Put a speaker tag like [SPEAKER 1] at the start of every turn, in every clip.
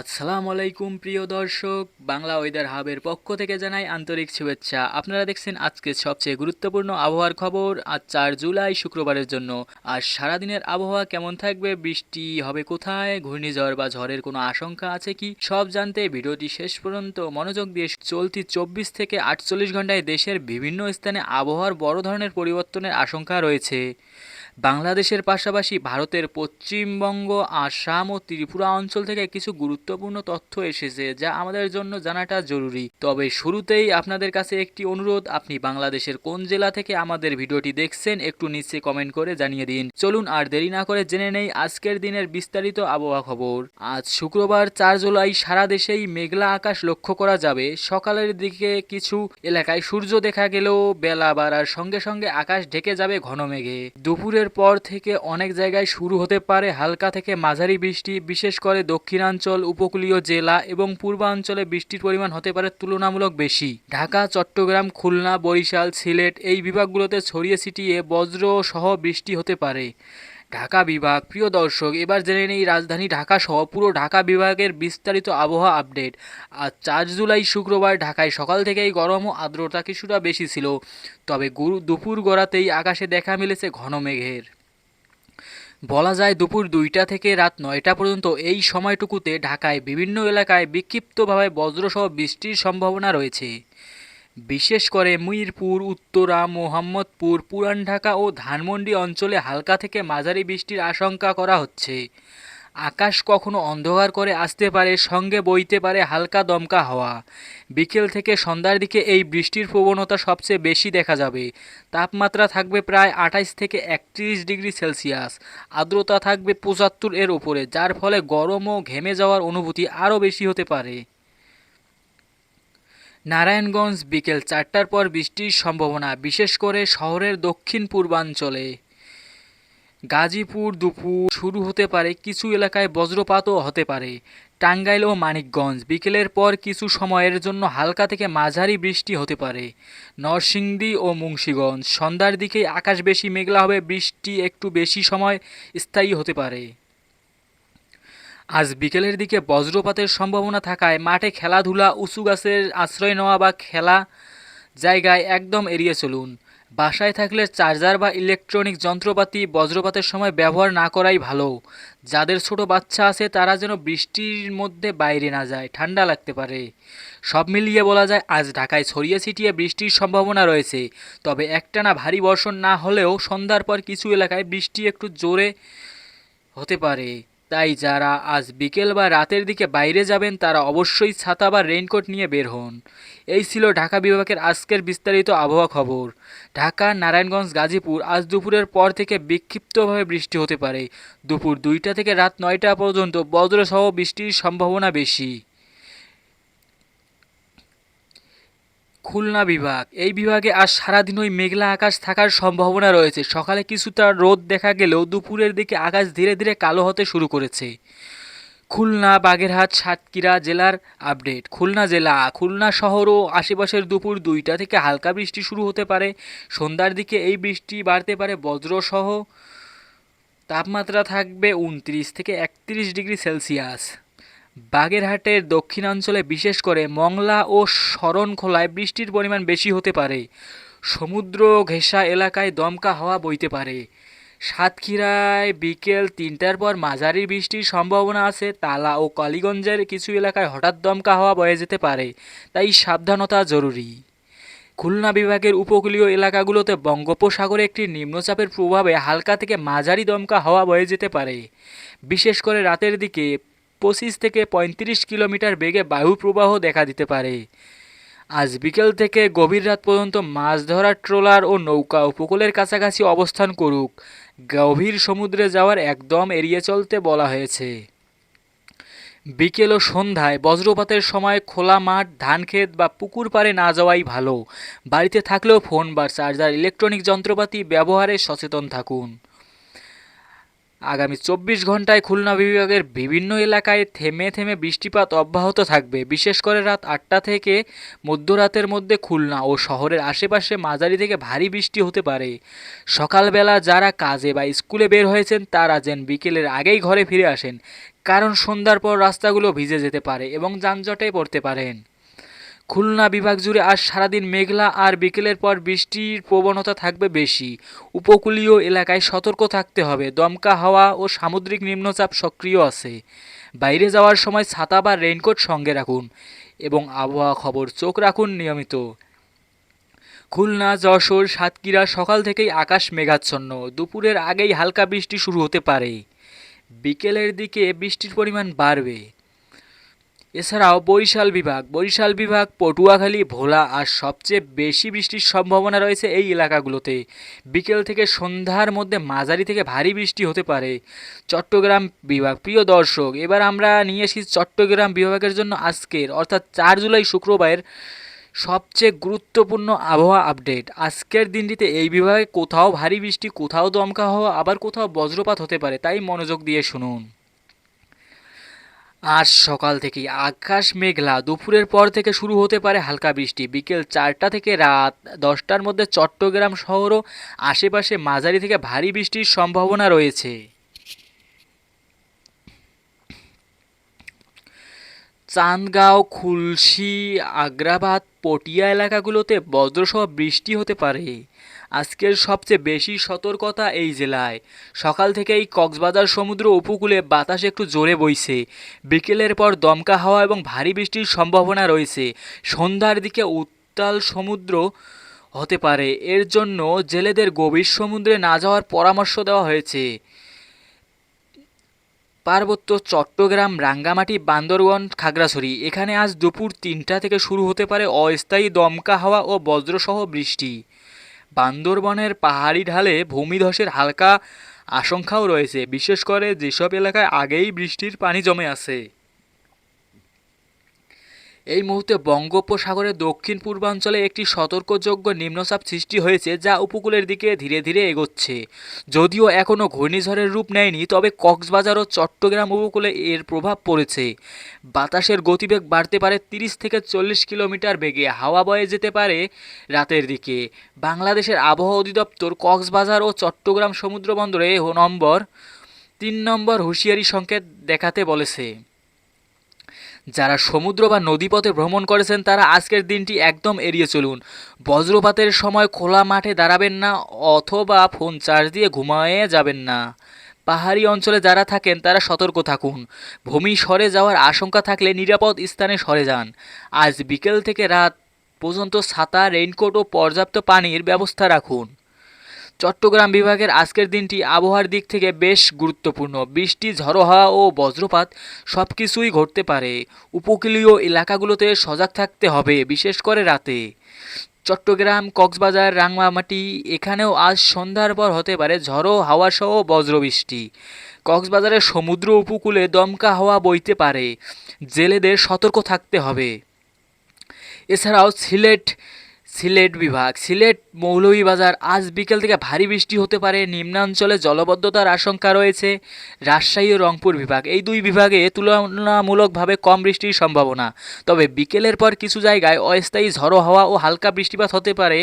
[SPEAKER 1] আসসালামু আলাইকুম প্রিয় দর্শক। বাংলা ওয়েদার হাবের পক্ষ থেকে জানাই আন্তরিক শুভেচ্ছা। আপনারা দেখছেন আজকে সবচেয়ে গুরুত্বপূর্ণ আবহাওয়ার খবর আজ চার জুলাই শুক্রবারের জন্য। আর সারাদিনের আবহাওয়া কেমন থাকবে, বৃষ্টি হবে কোথায়, ঘূর্ণিঝড় বা ঝড়ের কোনো আশঙ্কা আছে কি, সব জানতে ভিডিওটি শেষ পর্যন্ত মনোযোগ দিয়ে চলতি চব্বিশ থেকে আটচল্লিশ ঘন্টায় দেশের বিভিন্ন স্থানে আবহাওয়ার বড় ধরনের পরিবর্তনের আশঙ্কা রয়েছে। বাংলাদেশের পাশাপাশি ভারতের পশ্চিমবঙ্গ, আসাম ও ত্রিপুরা অঞ্চল থেকে কিছু গুরুত্বপূর্ণ তথ্য এসেছে যা আমাদের জন্য জানাটা জরুরি। তবে শুরুতেই আপনাদের কাছে একটি অনুরোধ, আপনি বাংলাদেশের কোন জেলা থেকে আমাদের ভিডিওটি দেখছেন একটু নিচে কমেন্ট করে জানিয়ে দিন। চলুন আর দেরি না করে জেনে নেই আজকের দিনের বিস্তারিত আবহাওয়া খবর। আজ শুক্রবার চার জুলাই, সারা দেশেই মেঘলা আকাশ লক্ষ্য করা যাবে। সকালের দিকে কিছু এলাকায় সূর্য দেখা গেলেও বেলা বাড়ার সঙ্গে সঙ্গে আকাশ ঢেকে যাবে ঘন মেঘে। দুপুরের পর থেকে অনেক জায়গায় শুরু হতে পারে হালকা থেকে মাঝারি বৃষ্টি, বিশেষ করে দক্ষিণাঞ্চল, উপকূলীয় জেলা এবং পূর্বাঞ্চলে বৃষ্টির পরিমাণ হতে পারে তুলনামূলক বেশি। ঢাকা, চট্টগ্রাম, খুলনা, বরিশাল, সিলেট এই বিভাগগুলোতে ছড়িয়ে ছিটিয়ে বজ্র সহ বৃষ্টি হতে পারে। ঢাকা বিভাগ। প্রিয় দর্শক, এবার জেনে নেই রাজধানী ঢাকা সহ পুরো ঢাকা বিভাগের বিস্তারিত আবহাওয়া আপডেট। আজ চার জুলাই শুক্রবার ঢাকায় সকাল থেকেই গরম ও আর্দ্রতা কিছুটা বেশি ছিল। তবে গুরু দুপুর গড়াতেই আকাশে দেখা মিলেছে ঘন মেঘের। বলা যায় দুপুর দুইটা থেকে রাত নয়টা পর্যন্ত এই সময়টুকুতে ঢাকায় বিভিন্ন এলাকায় বিক্ষিপ্তভাবে বজ্রসহ বৃষ্টির সম্ভাবনা রয়েছে। বিশেষ করে মিরপুর, উত্তরা, মোহাম্মদপুর, পুরান ঢাকা ও ধানমন্ডি অঞ্চলে হালকা থেকে মাঝারি বৃষ্টির আশঙ্কা করা হচ্ছে। আকাশ কখনো অন্ধকার করে আসতে পারে, সঙ্গে বইতে পারে হালকা দমকা হাওয়া। বিকেল থেকে সন্ধ্যার দিকে এই বৃষ্টির প্রবণতা সবচেয়ে বেশি দেখা যাবে। তাপমাত্রা থাকবে প্রায় আঠাইশ থেকে একত্রিশ ডিগ্রি সেলসিয়াস। আর্দ্রতা থাকবে পঁচাত্তর এর ওপরে যার ফলে গরম ও ঘেমে যাওয়ার অনুভূতি আরও বেশি হতে পারে। নারায়ণগঞ্জ বিকেল চারটার পর বৃষ্টির সম্ভাবনা, বিশেষ করে শহরের দক্ষিণ পূর্বাঞ্চলে। গাজীপুর দুপুর শুরু হতে পারে, কিছু এলাকায় বজ্রপাতও হতে পারে। টাঙ্গাইল ও মানিকগঞ্জ বিকেলের পর কিছু সময়ের জন্য হালকা থেকে মাঝারি বৃষ্টি হতে পারে। নরসিংদী ও মুন্সীগঞ্জ সন্ধ্যার দিকে আকাশ বেশি মেঘলা হবে, বৃষ্টি একটু বেশি সময় স্থায়ী হতে পারে। আজ বিকেলের দিকে বজ্রপাতের সম্ভাবনা থাকায় মাঠে খেলাধুলা, উঁচু গাছের আশ্রয় নেওয়া বা খেলা জায়গায় একদম এড়িয়ে চলুন। বাসায় থাকলে চার্জার বা ইলেকট্রনিক যন্ত্রপাতি বজ্রপাতের সময় ব্যবহার না করাই ভালো। যাদের ছোট বাচ্চা আছে, তারা যেন বৃষ্টির মধ্যে বাইরে না যায়, ঠান্ডা লাগতে পারে। সব মিলিয়ে বলা যায়, আজ ঢাকায় ছড়িয়ে ছিটিয়ে বৃষ্টির সম্ভাবনা রয়েছে। তবে একটানা ভারী বর্ষণ না হলেও সন্ধ্যার পর কিছু এলাকায় বৃষ্টি একটু জোরে হতে পারে। তাই যারা আজ বিকেল বা রাতের দিকে বাইরে যাবেন, তারা অবশ্যই ছাতা বা রেইনকোট নিয়ে বের হন। এই ছিল ঢাকা বিভাগের আজকের বিস্তারিত আবহাওয়া খবর। ঢাকা, নারায়ণগঞ্জ, গাজীপুর আজ দুপুরের পর থেকে বিক্ষিপ্তভাবে বৃষ্টি হতে পারে। দুপুর দুইটা থেকে রাত নয়টা পর্যন্ত বজ্রসহ বৃষ্টির সম্ভাবনা বেশি। খুলনা বিভাগ। এই বিভাগে আজ সারাদিনই মেঘলা আকাশ থাকার সম্ভাবনা রয়েছে। সকালে কিছুটা রোদ দেখা গেলেও দুপুরের দিকে আকাশ ধীরে ধীরে কালো হতে শুরু করেছে। খুলনা, বাগেরহাট, সাতক্ষীরা জেলার আপডেট। খুলনা জেলা, খুলনা শহর ও আশেপাশের দুপুর দুইটা থেকে হালকা বৃষ্টি শুরু হতে পারে। সন্ধ্যার দিকে এই বৃষ্টি বাড়তে পারে বজ্রসহ। তাপমাত্রা থাকবে উনত্রিশ থেকে একত্রিশ ডিগ্রি সেলসিয়াস। বাগেরহাটের দক্ষিণাঞ্চলে বিশেষ করে মংলা ও শরণখোলায় বৃষ্টির পরিমাণ বেশি হতে পারে। সমুদ্র ঘেঁষা এলাকায় দমকা হাওয়া বইতে পারে। সাতক্ষীরায় বিকেল তিনটার পর মাঝারি বৃষ্টির সম্ভাবনা আছে। তালা ও কালীগঞ্জের কিছু এলাকায় হঠাৎ দমকা হাওয়া বয়ে যেতে পারে। তাই সাবধানতা জরুরি। খুলনা বিভাগের উপকূলীয় এলাকাগুলোতে বঙ্গোপসাগরে একটি নিম্নচাপের প্রভাবে হালকা থেকে মাঝারি দমকা হাওয়া বয়ে যেতে পারে। বিশেষ করে রাতের দিকে পঁচিশ থেকে পঁয়ত্রিশ কিলোমিটার বেগে বায়ু প্রবাহ দেখা দিতে পারে। আজ বিকেল থেকে গভীর রাত পর্যন্ত মাছ ধরার ট্রলার ও নৌকা উপকূলের কাছাকাছি অবস্থান করুক। গভীর সমুদ্রে যাওয়ার একদম এড়িয়ে চলতে বলা হয়েছে। বিকেল ও সন্ধ্যায় বজ্রপাতের সময় খোলা মাঠ ধানক্ষেত বা পুকুর পাড়ে না যাওয়াই ভালো। বাড়িতে থাকলেও ফোন বা চার্জার, ইলেকট্রনিক যন্ত্রপাতি ব্যবহারে সচেতন থাকুন। আগামী চব্বিশ ঘন্টায় খুলনা বিভাগের বিভিন্ন এলাকায় থেমে থেমে বৃষ্টিপাত অব্যাহত থাকবে। বিশেষ করে রাত আটটা থেকে মধ্যরাতের মধ্যে খুলনা ও শহরের আশেপাশে মাঝারি থেকে ভারী বৃষ্টি হতে পারে। সকালবেলা যারা কাজে বা স্কুলে বের হয়েছেন, তারা যেন বিকেলের আগেই ঘরে ফিরে আসেন, কারণ সন্ধ্যার পর রাস্তাগুলো ভিজে যেতে পারে এবং যানজটে পড়তে পারেন। খুলনা বিভাগ জুড়ে আজ সারাদিন মেঘলা আর বিকেলের পর বৃষ্টির প্রবণতা থাকবে বেশি। উপকূলীয় এলাকায় সতর্ক থাকতে হবে। দমকা হাওয়া ও সামুদ্রিক নিম্নচাপ সক্রিয় আছে। বাইরে যাওয়ার সময় ছাতা বা রেইনকোট সঙ্গে রাখুন এবং আবহাওয়া খবর চোখ রাখুন নিয়মিত। খুলনা, যশোর, সাতক্ষীরা সকাল থেকেই আকাশ মেঘাচ্ছন্ন। দুপুরের আগেই হালকা বৃষ্টি শুরু হতে পারে। বিকেলের দিকে বৃষ্টির পরিমাণ বাড়বে। এছাড়াও বরিশাল বিভাগ। বরিশাল বিভাগ, পটুয়াখালী, ভোলা আর সবচেয়ে বেশি বৃষ্টির সম্ভাবনা রয়েছে এই এলাকাগুলোতে। বিকেল থেকে সন্ধ্যার মধ্যে মাঝারি থেকে ভারী বৃষ্টি হতে পারে। চট্টগ্রাম বিভাগ, প্রিয় দর্শক, এবার আমরা নিয়ে এসেছি চট্টগ্রাম বিভাগের জন্য আজকের, অর্থাৎ চার জুলাই শুক্রবারের সবচেয়ে গুরুত্বপূর্ণ আবহাওয়া আপডেট। আজকের দিনটিতে এই বিভাগে কোথাও ভারী বৃষ্টি, কোথাও দমকা হওয়া, আবার কোথাও বজ্রপাত হতে পারে, তাই মনোযোগ দিয়ে শুনুন। আজ সকাল থেকেই আকাশ মেঘলা। দুপুরের পর থেকে শুরু হতে পারে হালকা বৃষ্টি। বিকেল চারটা থেকে রাত দশটার মধ্যে চট্টগ্রাম শহর ও আশেপাশে মাঝারি থেকে ভারী বৃষ্টির সম্ভাবনা রয়েছে। চান্দগাঁও, খুলশি, আগ্রাবাদ, পটিয়া এলাকাগুলোতে বজ্রসহ বৃষ্টি হতে পারে। আজকের সবচেয়ে বেশি সতর্কতা এই জেলায়। সকাল থেকেই কক্সবাজার সমুদ্র উপকূলে বাতাস একটু জোরে বইছে। বিকেলের পর দমকা হাওয়া এবং ভারী বৃষ্টির সম্ভাবনা রয়েছে। সন্ধ্যার দিকে উত্তাল সমুদ্র হতে পারে। এর জন্য জেলেদের গভীর সমুদ্রে না যাওয়ার পরামর্শ দেওয়া হয়েছে। পার্বত্য চট্টগ্রাম, রাঙ্গামাটি, বান্দরবন, খাগড়াছড়ি এখানে আজ দুপুর তিনটা থেকে শুরু হতে পারে অস্থায়ী দমকা হাওয়া ও বজ্রসহ বৃষ্টি। বান্দরবনের পাহাড়ি ঢালে ভূমিধসের হালকা আশঙ্কাও রয়েছে, বিশেষ করে যেসব এলাকায় আগেই বৃষ্টির পানি জমে আছে। এই মুহূর্তে বঙ্গোপসাগরের দক্ষিণ পূর্বাঞ্চলে একটি সতর্কযোগ্য নিম্নচাপ সৃষ্টি হয়েছে যা উপকূলের দিকে ধীরে ধীরে এগোচ্ছে। যদিও এখনও ঘূর্ণিঝড়ের রূপ নেয়নি, তবে কক্সবাজার ও চট্টগ্রাম উপকূলে এর প্রভাব পড়েছে। বাতাসের গতিবেগ বাড়তে পারে তিরিশ থেকে চল্লিশ কিলোমিটার বেগে, হাওয়া বয়ে যেতে পারে রাতের দিকে। বাংলাদেশের আবহাওয়া অধিদপ্তর কক্সবাজার ও চট্টগ্রাম সমুদ্র বন্দরে নম্বর, তিন নম্বর হুঁশিয়ারি সংকেত দেখাতে বলেছে। যারা সমুদ্র বা নদীপথে ভ্রমণ করেছেন, তারা আজকের দিনটি একদম এড়িয়ে চলুন। বজ্রপাতের সময় খোলা মাঠে দাঁড়াবেন না, অথবা ফোন চার্জ দিয়ে ঘুমায়ে যাবেন না। পাহাড়ি অঞ্চলে যারা থাকেন, তারা সতর্ক থাকুন। ভূমি সরে যাওয়ার আশঙ্কা থাকলে নিরাপদ স্থানে সরে যান। আজ বিকেল থেকে রাত পর্যন্ত ছাতা রেইনকোট ও পর্যাপ্ত পানির ব্যবস্থা রাখুন। চট্টগ্রাম বিভাগের আজকের দিনটি আবহাওয়ার দিক থেকে বেশ গুরুত্বপূর্ণ। বৃষ্টি, ঝড়ো হাওয়া ও বজ্রপাত সব কিছুই ঘটতে পারে। উপকূলীয় এলাকাগুলোতে সজাগ থাকতে হবে, বিশেষ করে রাতে। চট্টগ্রাম, কক্সবাজার, রাঙ্গামাটি, এখানেও আজ সন্ধ্যার পর হতে পারে ঝড়ো হাওয়াসহ বজ্রবৃষ্টি। কক্সবাজারের সমুদ্র উপকূলে দমকা হাওয়া বইতে পারে। জেলেদের সতর্ক থাকতে হবে। এছাড়াও সিলেট সিলেট বিভাগ। সিলেট মৌলভীবাজার আজ বিকেল থেকে ভারী বৃষ্টি হতে পারে। নিম্নাঞ্চলে জলবদ্ধতার আশঙ্কা রয়েছে রাজশাহী ও রংপুর বিভাগ। এই দুই বিভাগে তুলনামূলকভাবে কম বৃষ্টির সম্ভাবনা। তবে বিকেলের পর কিছু জায়গায় অস্থায়ী ঝড়ো হাওয়া ও হালকা বৃষ্টিপাত হতে পারে।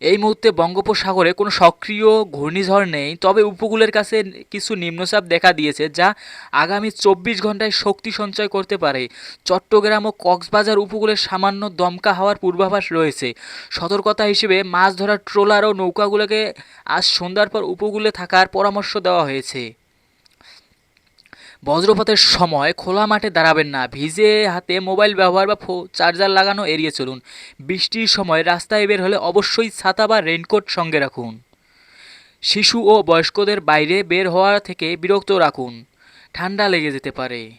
[SPEAKER 1] এই মুহূর্তে বঙ্গোপসাগরে কোনো সক্রিয় ঘূর্ণিঝড় নেই, তবে উপকূলের কাছে কিছু নিম্নচাপ দেখা দিয়েছে যা আগামী চব্বিশ ঘন্টায় শক্তি সঞ্চয় করতে পারে। চট্টগ্রাম ও কক্সবাজার উপকূলে সামান্য দমকা হওয়ার পূর্বাভাস রয়েছে। সতর্কতা হিসেবে মাছ ধরার ট্রোলার ও নৌকাগুলোকে আজ সন্ধ্যার পর উপকূলে থাকার পরামর্শ দেওয়া হয়েছে। বজ্রপাতের সময় খোলা মাঠে দাঁড়াবেন না। ভিজে হাতে মোবাইল ব্যবহার বা চার্জার লাগানো এড়িয়ে চলুন। বৃষ্টির সময় রাস্তায় বের হলে অবশ্যই ছাতা বা রেনকোট সঙ্গে রাখুন। শিশু ও বয়স্কদের বাইরে বের হওয়া থেকে বিরক্ত রাখুন। ঠান্ডা লেগে যেতে পারে।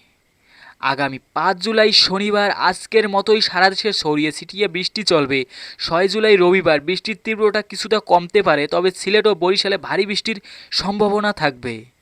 [SPEAKER 1] আগামী পাঁচ জুলাই শনিবার আজকের মতোই সারা দেশে ছড়িয়ে ছিটিয়ে বৃষ্টি চলবে। ছয় জুলাই রবিবার বৃষ্টির তীব্রতা কিছুটা কমতে পারে, তবে সিলেট ও বরিশালে ভারী বৃষ্টির সম্ভাবনা থাকবে।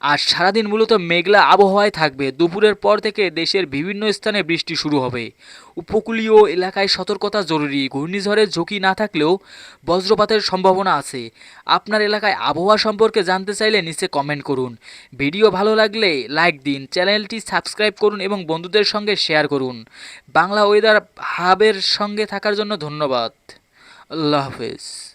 [SPEAKER 1] আর সারাদিন মূলত মেঘলা আবহাওয়ায় থাকবে। দুপুরের পর থেকে দেশের বিভিন্ন স্থানে বৃষ্টি শুরু হবে। উপকূলীয় এলাকায় সতর্কতা জরুরি। ঘূর্ণিঝড়ের ঝুঁকি না থাকলেও বজ্রপাতের সম্ভাবনা আছে। আপনার এলাকায় আবহাওয়া সম্পর্কে জানতে চাইলে নিচে কমেন্ট করুন। ভিডিও ভালো লাগলে লাইক দিন, চ্যানেলটি সাবস্ক্রাইব করুন এবং বন্ধুদের সঙ্গে শেয়ার করুন। বাংলা ওয়েদার হাবের সঙ্গে থাকার জন্য ধন্যবাদ। আল্লাহ হাফেজ।